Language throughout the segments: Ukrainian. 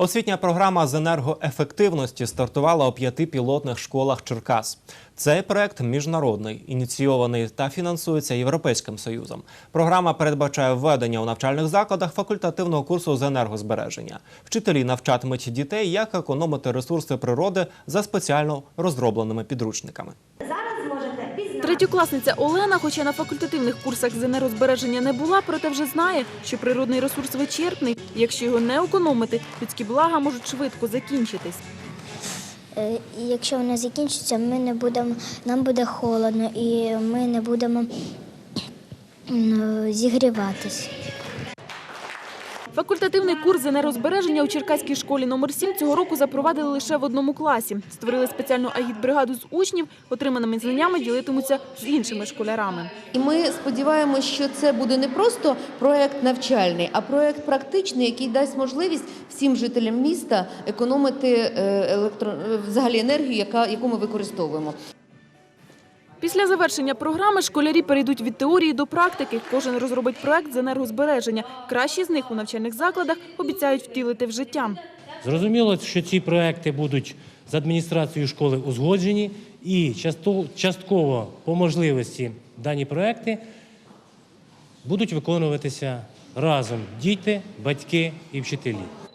Освітня програма з енергоефективності стартувала у п'яти пілотних школах Черкас. Цей проект міжнародний, ініційований та фінансується Європейським Союзом. Програма передбачає введення у навчальних закладах факультативного курсу з енергозбереження. Вчителі навчатимуть дітей, як економити ресурси природи за спеціально розробленими підручниками. Третьокласниця Олена, хоча на факультативних курсах з енергозбереження не була, проте вже знає, що природний ресурс вичерпний. і Якщо його не економити, людські блага можуть швидко закінчитись. Е, Якщо вони закінчаться, ми не будемо, нам буде холодно і ми не будемо зігріватись. Факультативний курс енергозбереження у Черкаській школі номер 7 цього року запровадили лише в одному класі. Створили спеціальну агітбригаду з учнів, отриманими знаннями ділитимуться з іншими школярами. І ми сподіваємося, що це буде не просто проект навчальний, а проект практичний, який дасть можливість всім жителям міста економити е, електро... е, взагалі енергію, яку ми використовуємо. Після завершення програми школярі перейдуть від теорії до практики. Кожен розробить проект з енергозбереження. Кращі з них у навчальних закладах обіцяють втілити в життя. Зрозуміло, що ці проекти будуть з адміністрацією школи узгоджені і частково по можливості дані проекти будуть виконуватися разом діти, батьки і вчителі.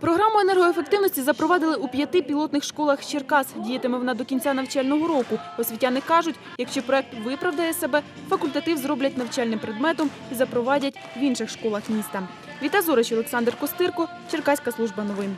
Програму енергоефективності запровадили у п'яти пілотних школах Черкас. Діятиме вона до кінця навчального року. Освітяни кажуть, якщо проект виправдає себе, факультатив зроблять навчальним предметом і запровадять в інших школах міста. Віта Зорич, Олександр Костирко, Черкаська служба новин.